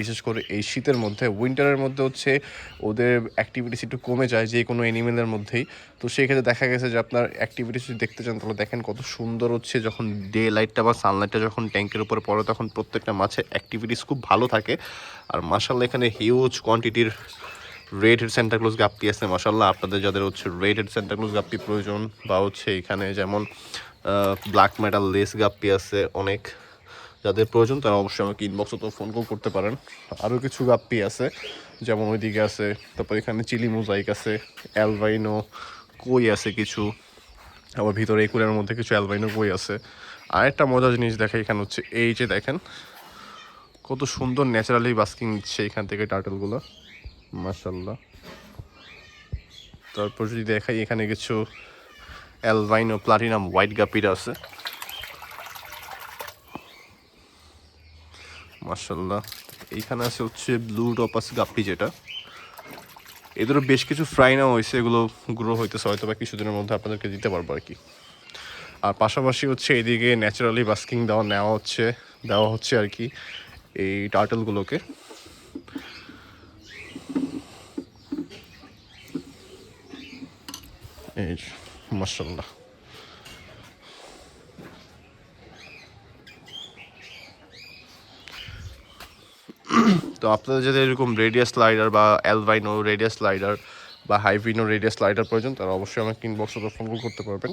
বিশেষ করে এই শীতের মধ্যে উইন্টারের মধ্যে হচ্ছে ওদের অ্যাক্টিভিটিস একটু কমে যায় যে কোনো অ্যানিমেলের মধ্যেই। তো সেই ক্ষেত্রে দেখা গেছে যে আপনার অ্যাক্টিভিটিস যদি দেখতে চান, তাহলে দেখেন কত সুন্দর হচ্ছে যখন ডে লাইটটা বা সানলাইটটা যখন ট্যাঙ্কের উপরে পড়ে, তখন প্রত্যেকটা মাছের অ্যাক্টিভিটিস খুব ভালো থাকে। আর মাসাল্লাহ এখানে huge কোয়ান্টিটির red head Santa Claus guppy আছে মাসাল্লাহ আপনাদের যাদের হচ্ছে রেড হেড সেন্টাক্লোজ গাপ্পি প্রয়োজন, বা হচ্ছে এখানে যেমন ব্ল্যাক মেটাল লেস গাপ্পি আছে অনেক। যাদের প্রয়োজন, তারা অবশ্যই আমাকে ইনবক্সে তো ফোন কল করতে পারেন। আরও কিছু গাপ্পি আছে, যেমন ওইদিকে আছে, তারপর এখানে চিলি মোজাইক আছে, অ্যালবাইনো কই আছে কিছু, আবার ভিতরে একুরের মধ্যে কিছু অ্যালবাইনো কই আছে। আর একটা মজার জিনিস দেখা এখানে হচ্ছে, এই যে দেখেন, কত সুন্দর ন্যাচারালি বাস্কিং নিচ্ছে এখান থেকে টার্টেলগুলো মাসাল্লাহ তারপর যদি দেখাই এখানে কিছু অ্যালবাইনো প্লাটিনাম হোয়াইট গাপিরা আছে। মাসাল্লাহ এইখানে আছে হচ্ছে ব্লু টপাস গাপ্পি যেটা। এদেরও বেশ কিছু ফ্রাই নেওয়া হয়েছে, এগুলো গ্রো হইতেছে হয়তো বা কিছুদিনের মধ্যে আপনাদেরকে দিতে পারব আর কি। আর পাশাপাশি হচ্ছে এদিকে ন্যাচারালি বাস্কিং দেওয়া, নেওয়া হচ্ছে, দেওয়া হচ্ছে আর কি এই টার্টেলগুলোকে এই তো আপনাদের যদি এরকম রেডিয়াস স্লাইডার বা অ্যালভাইনো রেডিয়াস স্লাইডার বা হাইভিনো রেডিয়াস স্লাইডার প্রয়োজন তারা অবশ্যই আমাকে ইনবক্সে ফোন করতে পারবেন।